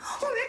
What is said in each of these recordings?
我没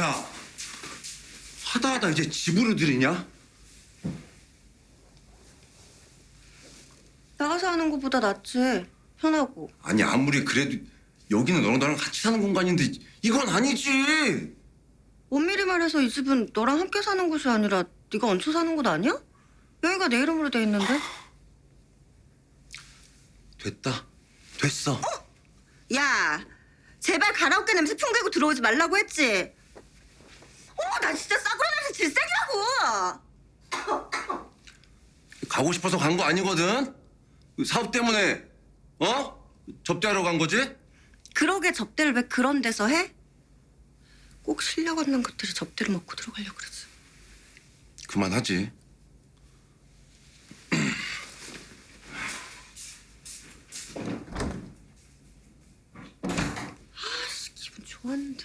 야, 하다 하다 이제 집으로 들이냐? 나가서 하는 것보다 낫지. 편하고. 아니 아무리 그래도 여기는 너랑 나랑 같이 사는 공간인데 이건 아니지. 엄밀히 말해서 이 집은 너랑 함께 사는 곳이 아니라 네가 얹혀 사는 곳 아니야? 여기가 내 이름으로 돼 있는데. 됐다. 됐어. 야, 제발 가라오케 냄새 풍기고 들어오지 말라고 했지. 나 진짜 싸구려 냄새 질색이라고. 가고 싶어서 간 거 아니거든. 그 사업 때문에 어? 접대하러 간 거지? 그러게 접대를 왜 그런 데서 해? 꼭 실력 없는 것들이 접대를 먹고 들어가려고 그러지. 그만하지. 아씨, 기분 좋았는데.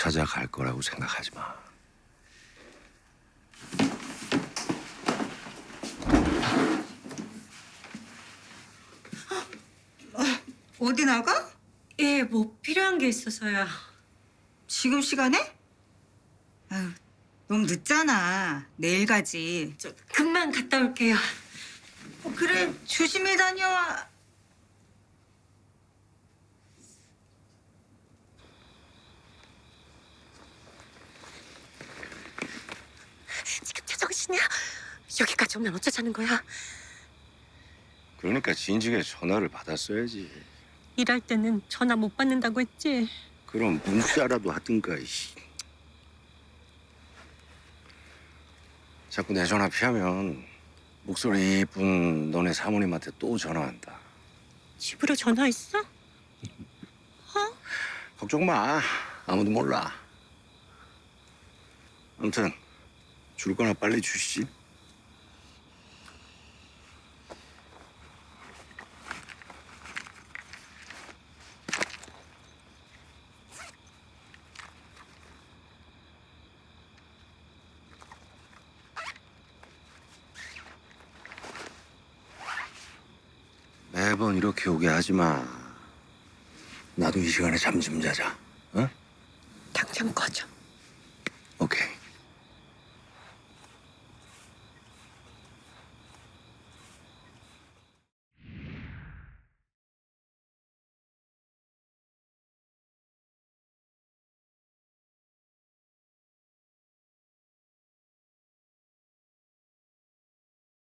찾아갈 거라고 생각하지 마. 어디 나가? 예, 뭐 필요한 게 있어서요. 지금 시간에? 아유, 너무 늦잖아. 내일 가지. 저 금방 갔다 올게요. 어, 그래, 조심히 다녀와. 제정신이야? 여기까지 오면 어쩌자는 거야? 그러니까 진즉에 전화를 받았어야지. 일할 때는 전화 못 받는다고 했지. 그럼 문자라도 하든가. 이씨. 자꾸 내 전화 피하면 목소리 이쁜 너네 사모님한테 또 전화한다. 집으로 전화했어? 걱정 마. 아무도 몰라. 아무튼 줄 거나 빨리 주시지. 매번 이렇게 오게 하지 마. 나도 이 시간에 잠 좀 자자. 어? 당장 꺼져. 오케이.